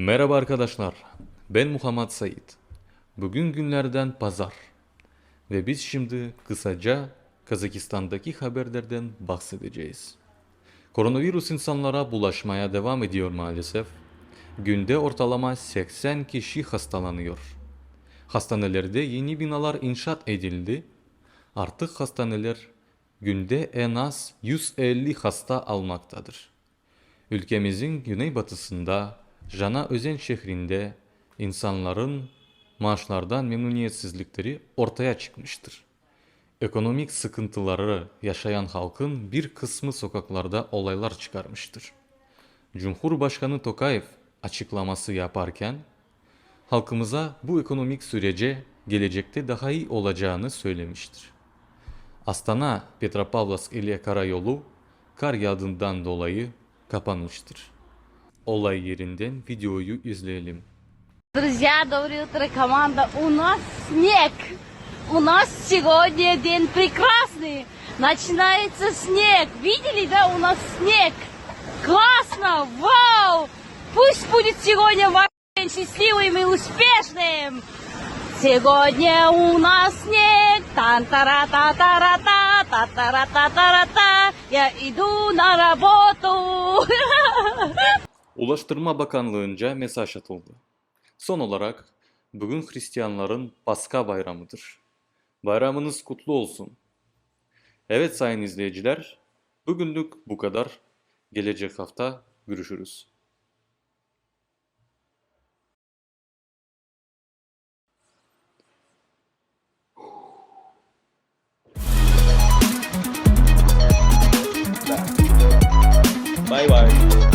Merhaba arkadaşlar, ben Muhammed Said. Bugün günlerden pazar ve biz şimdi kısaca Kazakistan'daki haberlerden bahsedeceğiz. Koronavirüs insanlara bulaşmaya devam ediyor maalesef. Günde ortalama 80 kişi hastalanıyor. Hastanelerde yeni binalar inşaat edildi. Artık hastaneler günde en az 150 hasta almaktadır. Ülkemizin güneybatısında Jana Özen şehrinde insanların maaşlardan memnuniyetsizlikleri ortaya çıkmıştır. Ekonomik sıkıntıları yaşayan halkın bir kısmı sokaklarda olaylar çıkarmıştır. Cumhurbaşkanı Tokayev açıklaması yaparken halkımıza bu ekonomik sürece gelecekte daha iyi olacağını söylemiştir. Astana Petropavlovsk ile karayolu kar yağdığından dolayı kapanmıştır. Olay yerinden videoyu izleyelim. Друзья, доброе утро, команда. У нас снег. У нас сегодня день прекрасный. Начинается снег. Видели, да, у нас снег. Классно! Вау! Пусть будет сегодня ваш день счастливым и успешным. Сегодня у нас снег. тан тара та тара та та тара та тара та Я иду на работу. Ulaştırma Bakanlığı'nca mesaj atıldı. Son olarak bugün Hristiyanların Paska bayramıdır. Bayramınız kutlu olsun. Evet sayın izleyiciler, bugünlük bu kadar. Gelecek hafta görüşürüz. Bye bye.